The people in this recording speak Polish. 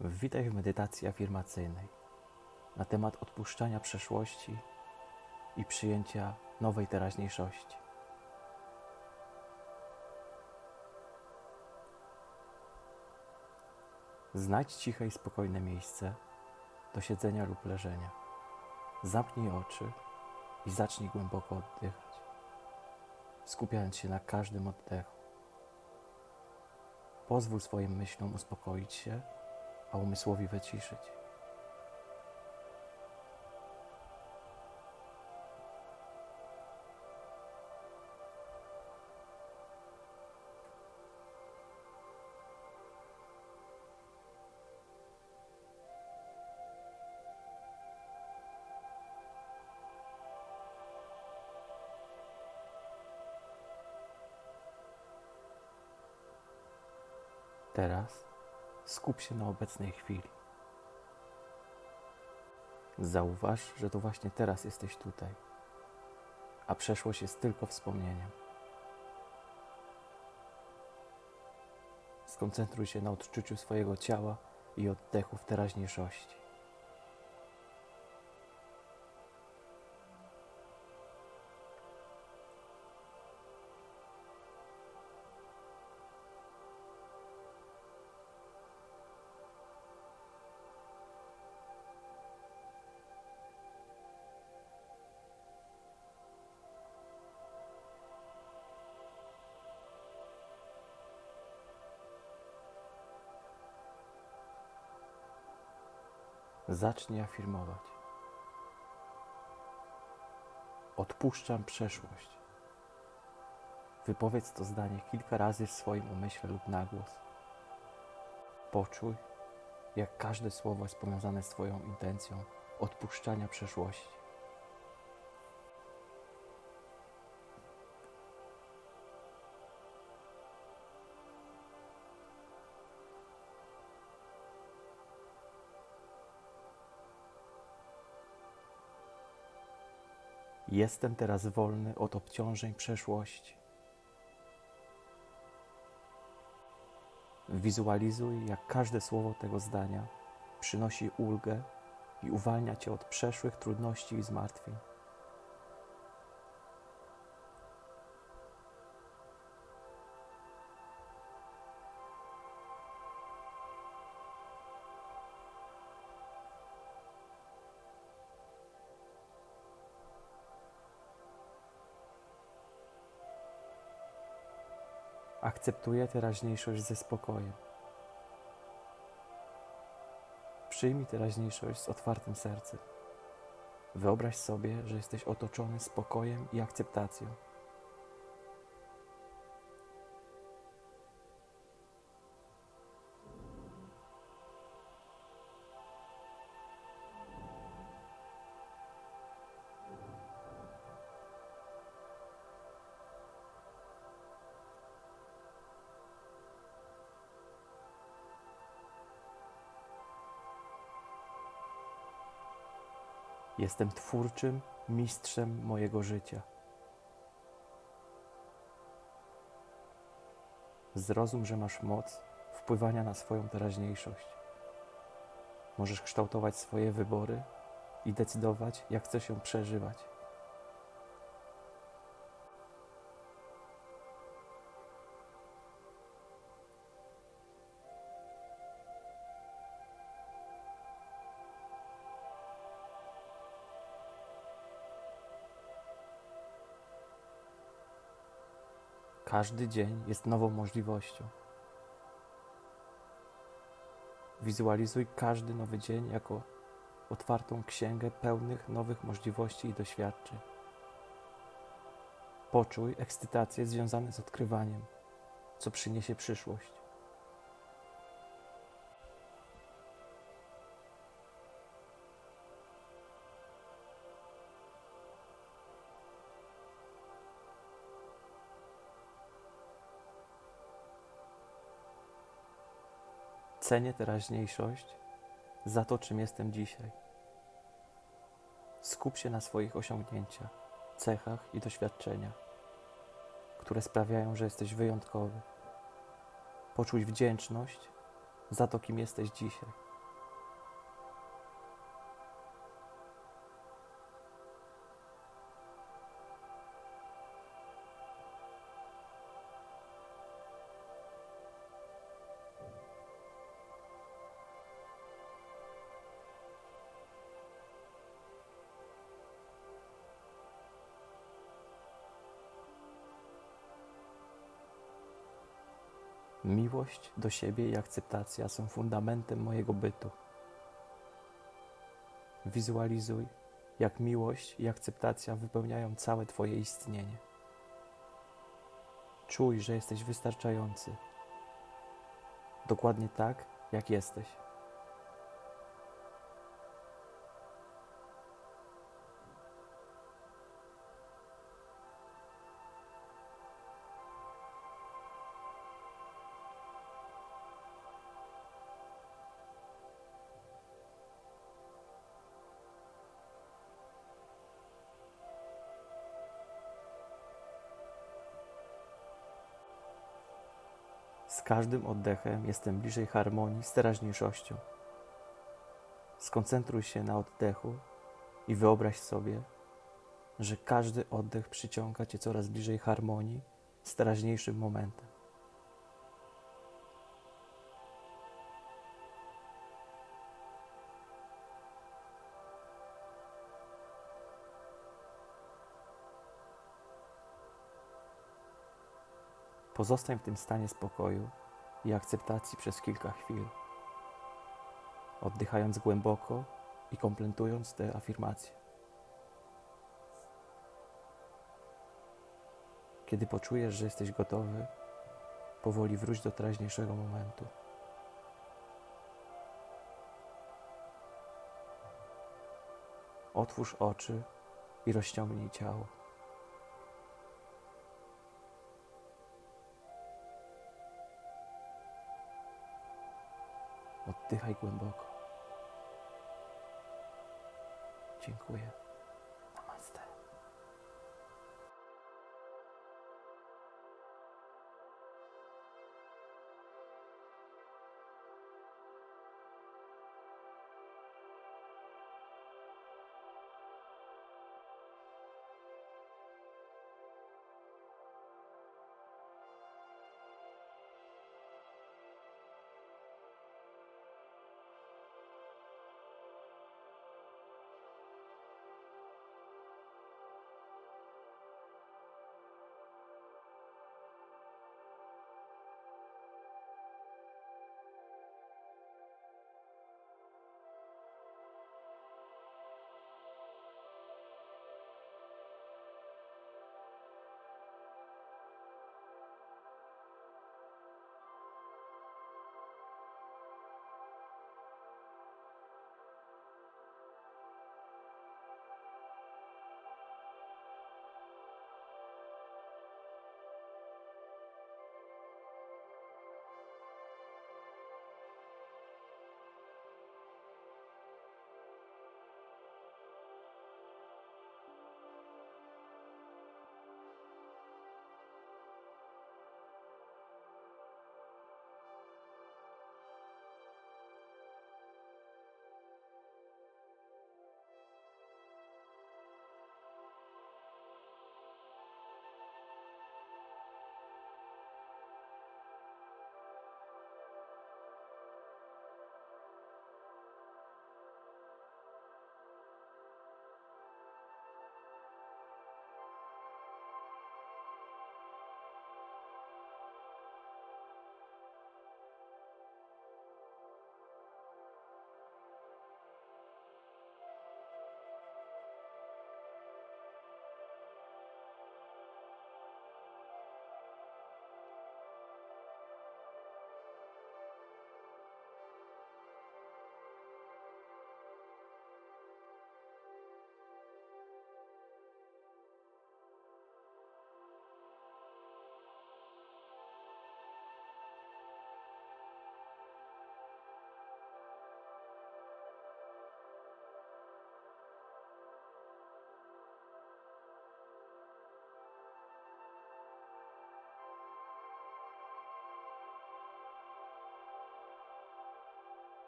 Witaj w medytacji afirmacyjnej na temat odpuszczania przeszłości i przyjęcia nowej teraźniejszości. Znajdź ciche i spokojne miejsce do siedzenia lub leżenia. Zamknij oczy i zacznij głęboko oddychać, skupiając się na każdym oddechu. Pozwól swoim myślom uspokoić się, a umysłowi wyciszyć. Teraz skup się na obecnej chwili. Zauważ, że to właśnie teraz jesteś tutaj, a przeszłość jest tylko wspomnieniem. Skoncentruj się na odczuciu swojego ciała i oddechu w teraźniejszości. Zacznij afirmować. Odpuszczam przeszłość. Wypowiedz to zdanie kilka razy w swoim umyśle lub na głos. Poczuj, jak każde słowo jest powiązane z Twoją intencją odpuszczania przeszłości. Jestem teraz wolny od obciążeń przeszłości. Wizualizuj, jak każde słowo tego zdania przynosi ulgę i uwalnia cię od przeszłych trudności i zmartwień. Akceptuję teraźniejszość ze spokojem. Przyjmij teraźniejszość z otwartym sercem. Wyobraź sobie, że jesteś otoczony spokojem i akceptacją. Jestem twórczym mistrzem mojego życia. Zrozum, że masz moc wpływania na swoją teraźniejszość. Możesz kształtować swoje wybory i decydować, jak chcesz ją przeżywać. Każdy dzień jest nową możliwością. Wizualizuj każdy nowy dzień jako otwartą księgę pełnych nowych możliwości i doświadczeń. Poczuj ekscytację związaną z odkrywaniem, co przyniesie przyszłość. Cenię teraźniejszość za to, czym jestem dzisiaj. Skup się na swoich osiągnięciach, cechach i doświadczeniach, które sprawiają, że jesteś wyjątkowy. Poczuj wdzięczność za to, kim jesteś dzisiaj. Miłość do siebie i akceptacja są fundamentem mojego bytu. Wizualizuj, jak miłość i akceptacja wypełniają całe Twoje istnienie. Czuj, że jesteś wystarczający. Dokładnie tak, jak jesteś. Z każdym oddechem jestem bliżej harmonii z teraźniejszością. Skoncentruj się na oddechu i wyobraź sobie, że każdy oddech przyciąga cię coraz bliżej harmonii z teraźniejszym momentem. Pozostań w tym stanie spokoju i akceptacji przez kilka chwil, oddychając głęboko i komplementując te afirmacje. Kiedy poczujesz, że jesteś gotowy, powoli wróć do teraźniejszego momentu. Otwórz oczy i rozciągnij ciało. Oddychaj głęboko. Dziękuję.